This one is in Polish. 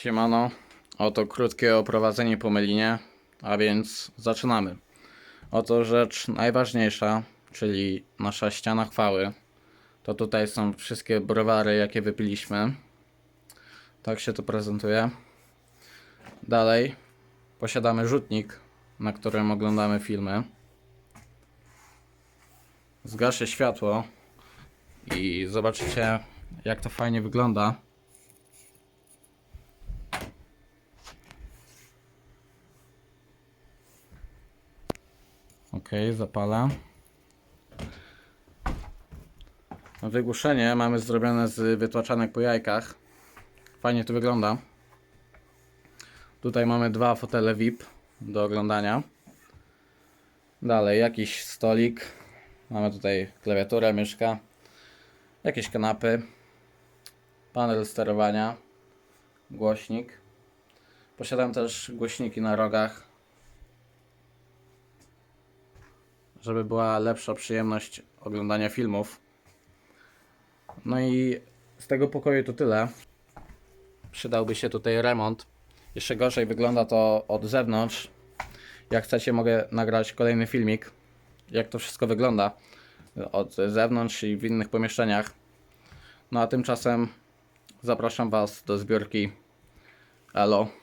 Siemano, oto krótkie oprowadzenie po Melinie, a więc zaczynamy. Oto rzecz najważniejsza, czyli nasza ściana chwały. To tutaj są wszystkie browary, jakie wypiliśmy. Tak się to prezentuje. Dalej posiadamy rzutnik, na którym oglądamy filmy. Zgaszę światło i zobaczycie, jak to fajnie wygląda. Ok, zapala. Wygłuszenie mamy zrobione z wytłaczanek po jajkach. Fajnie to wygląda. Tutaj mamy dwa fotele VIP do oglądania. Dalej jakiś stolik. Mamy tutaj klawiaturę, myszka. Jakieś kanapy. Panel sterowania. Głośnik. Posiadam też głośniki na rogach żeby była lepsza przyjemność oglądania filmów. No i z tego pokoju to tyle. Przydałby się tutaj remont. Jeszcze gorzej wygląda to od zewnątrz. Jak chcecie, mogę nagrać kolejny filmik, jak to wszystko wygląda od zewnątrz i w innych pomieszczeniach. No a tymczasem zapraszam Was do zbiórki. Elo.